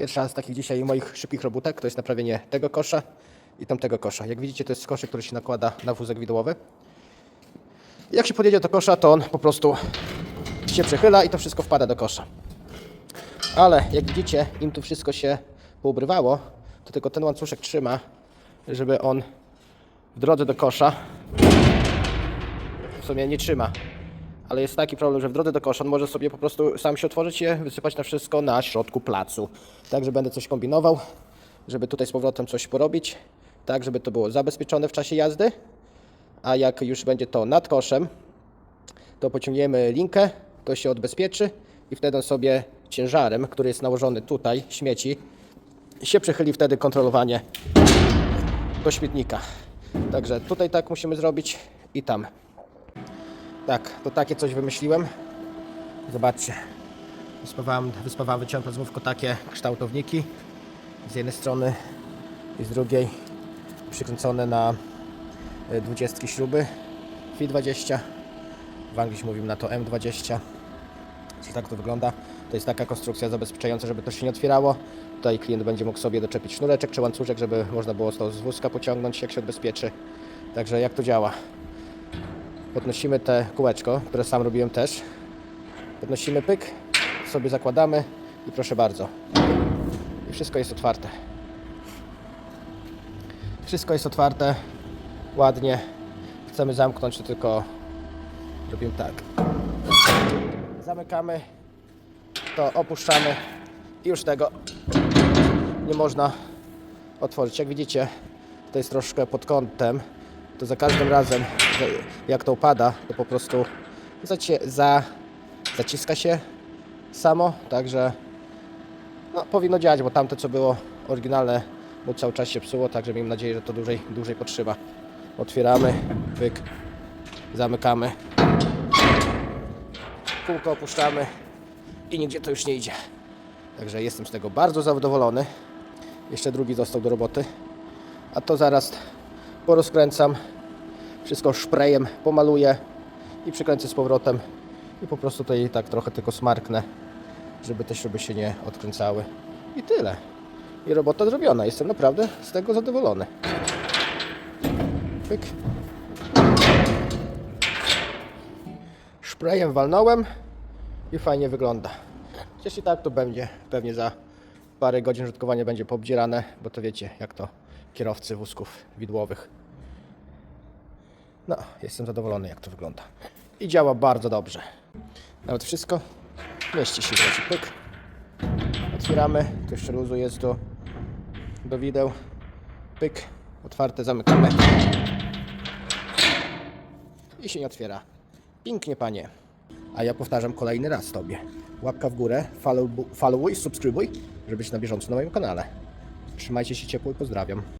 Pierwsza z takich dzisiaj moich szybkich robótek to jest naprawienie tego kosza i tamtego kosza. Jak widzicie, to jest koszyk, który się nakłada na wózek widłowy. Jak się podjedzie do kosza, to on po prostu się przechyla i to wszystko wpada do kosza. Ale jak widzicie, im tu wszystko się poubrywało, to tylko ten łańcuszek trzyma, żeby on w drodze do kosza w sumie nie trzyma. Ale jest taki problem, że w drodze do kosza on może sobie po prostu sam się otworzyć i je wysypać na wszystko na środku placu. Także będę coś kombinował, żeby tutaj z powrotem coś porobić, tak żeby to było zabezpieczone w czasie jazdy. A jak już będzie to nad koszem, to pociągniemy linkę, to się odbezpieczy i wtedy sobie ciężarem, który jest nałożony tutaj, śmieci, się przechyli wtedy kontrolowanie do śmietnika. Także tutaj tak musimy zrobić i tam. Tak, to takie coś wymyśliłem. Zobaczcie. Wyspawałem, wyspawałem wyciąłem plazmówko takie kształtowniki. Z jednej strony i z drugiej przykręcone na e, 20 śruby FI20. W Anglii mówimy na to M20. Czyli tak to wygląda. To jest taka konstrukcja zabezpieczająca, żeby to się nie otwierało. Tutaj klient będzie mógł sobie doczepić sznureczek czy łańcuszek, żeby można było to z wózka pociągnąć, jak się odbezpieczy. Także jak to działa? Podnosimy te kółeczko, które sam robiłem też. Podnosimy pyk, sobie zakładamy i proszę bardzo. I wszystko jest otwarte. Wszystko jest otwarte, ładnie. Chcemy zamknąć, to tylko robimy tak. Zamykamy, to opuszczamy i już tego nie można otworzyć. Jak widzicie, to jest troszkę pod kątem. To za każdym razem, jak to upada, to po prostu za, zaciska się samo, także no, powinno działać, bo tamte co było oryginalne, bo cały czas się psuło, także miejmy nadzieję, że to dłużej, dłużej potrzyma. Otwieramy, pyk, zamykamy, kółko opuszczamy i nigdzie to już nie idzie. Także jestem z tego bardzo zadowolony. Jeszcze drugi został do roboty. A to zaraz porozkręcam. Wszystko szprejem pomaluję i przykręcę z powrotem. I po prostu tutaj tak trochę tylko smarknę, żeby te śruby się nie odkręcały. I tyle. I robota zrobiona. Jestem naprawdę z tego zadowolony. Pyk. Szprejem walnąłem i fajnie wygląda. Chociaż i tak to będzie pewnie za parę godzin użytkowania będzie poobdzierane, bo to wiecie jak to kierowcy wózków widłowych. No, jestem zadowolony jak to wygląda. I działa bardzo dobrze. Nawet wszystko mieści się w pyk. Otwieramy, tu jeszcze luzu jest do, do wideł. Pyk, otwarte, zamykamy. I się nie otwiera. Pięknie, panie. A ja powtarzam kolejny raz Tobie. Łapka w górę, follow, followuj, subskrybuj, żeby być na bieżąco na moim kanale. Trzymajcie się ciepło i pozdrawiam.